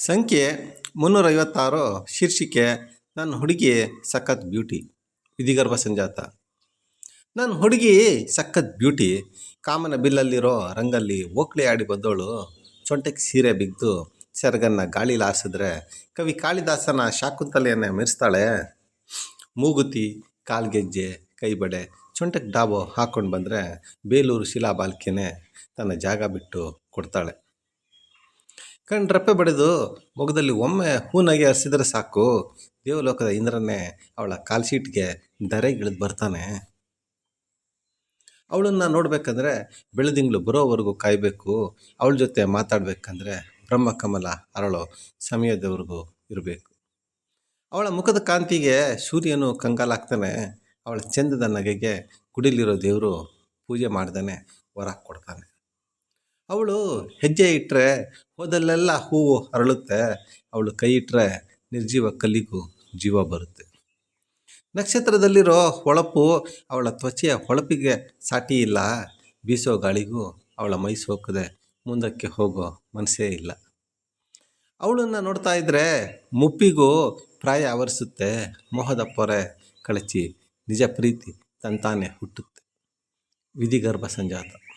ಸಂಖ್ಯೆ ಮುನ್ನೂರೈವತ್ತಾರು, ಶೀರ್ಷಿಕೆ, ನನ್ನ ಹುಡುಗಿ ಸಖತ್ ಬ್ಯೂಟಿ, ವಿಧಿಗರ್ಭ ಸಂಜಾತ. ನನ್ನ ಹುಡುಗಿ ಸಖತ್ ಬ್ಯೂಟಿ, ಕಾಮನ ಬಿಲ್ಲಲ್ಲಿರೋ ರಂಗಲ್ಲಿ ಓಕ್ಳಿ ಆಡಿ ಬಂದವಳು. ಸೊಂಟಕ್ಕೆ ಸೀರೆ ಬಿದ್ದು ಸೆರಗನ್ನ ಗಾಳಿಲಿ ಆರಿಸಿದ್ರೆ ಕವಿ ಕಾಳಿದಾಸನ ಶಾಕುಂತಲೆಯನ್ನು ಮೆರೆಸ್ತಾಳೆ. ಮೂಗುತಿ ಕಾಲ್ಗೆಜ್ಜೆ ಕೈಬಡೆ ಸೊಂಟಕ್ಕೆ ಡಾಬೋ ಹಾಕ್ಕೊಂಡು ಬಂದರೆ ಬೇಲೂರು ಶಿಲಾಬಾಲ್ಕೆನೆ ತನ್ನ ಜಾಗ ಬಿಟ್ಟು ಕೊಡ್ತಾಳೆ. ಕಣ್ರೆಪ್ಪೆ ಬಡಿದು ಮೊಗದಲ್ಲಿ ಒಮ್ಮೆ ಹೂನಾಗಿ ಹರಿಸಿದ್ರೆ ಸಾಕು. ದೇವಲೋಕದ ಇಂದ್ರನೇ ಅವಳ ಕಾಲ್ಶೀಟ್ಗೆ ಧರೆಗಿಳಿದು ಬರ್ತಾನೆ. ಅವಳನ್ನು ನೋಡಬೇಕಂದ್ರೆ ಬೆಳದಿಂಗಳು ಬರೋವರೆಗೂ ಕಾಯಬೇಕು. ಅವಳ ಜೊತೆ ಮಾತಾಡಬೇಕಂದ್ರೆ ಬ್ರಹ್ಮಕಮಲ ಅರಳು ಸಮಯದವರೆಗೂ ಇರಬೇಕು. ಅವಳ ಮುಖದ ಕಾಂತಿಗೆ ಸೂರ್ಯನು ಕಂಗಾಲಾಗ್ತಾನೆ ಅವಳ ಚಂದದ ನಗೆಗೆ ಗುಡಿಲಿರೋ ದೇವರು ಪೂಜೆ ಮಾಡ್ದಾನೆ ವರ ಕೊಡ್ತಾನೆ. ಅವಳು ಹೆಜ್ಜೆ ಇಟ್ಟರೆ ಹೋದಲ್ಲೆಲ್ಲ ಹೂವು ಅರಳುತ್ತೆ. ಅವಳು ಕೈ ಇಟ್ಟರೆ ನಿರ್ಜೀವ ಕಲ್ಲಿಗೂ ಜೀವ ಬರುತ್ತೆ. ನಕ್ಷತ್ರದಲ್ಲಿರೋ ಹೊಳಪು ಅವಳ ತ್ವಚೆಯ ಹೊಳಪಿಗೆ ಸಾಟಿ ಇಲ್ಲ. ಬೀಸೋ ಗಾಳಿಗೂ ಅವಳ ಮೈ ಸೋಕದೆ ಮುಂದಕ್ಕೆ ಹೋಗೋ ಮನಸ್ಸೇ ಇಲ್ಲ. ಅವಳನ್ನು ನೋಡ್ತಾ ಇದ್ದರೆ ಮುಪ್ಪಿಗೂ ಪ್ರಾಯ ಆವರಿಸುತ್ತೆ. ಮೋಹದ ಪೊರೆ ಕಳಚಿ ನಿಜ ಪ್ರೀತಿ ತಂತಾನೆ ಹುಟ್ಟುತ್ತೆ. ವಿಧಿಗರ್ಭ ಸಂಜಾತ.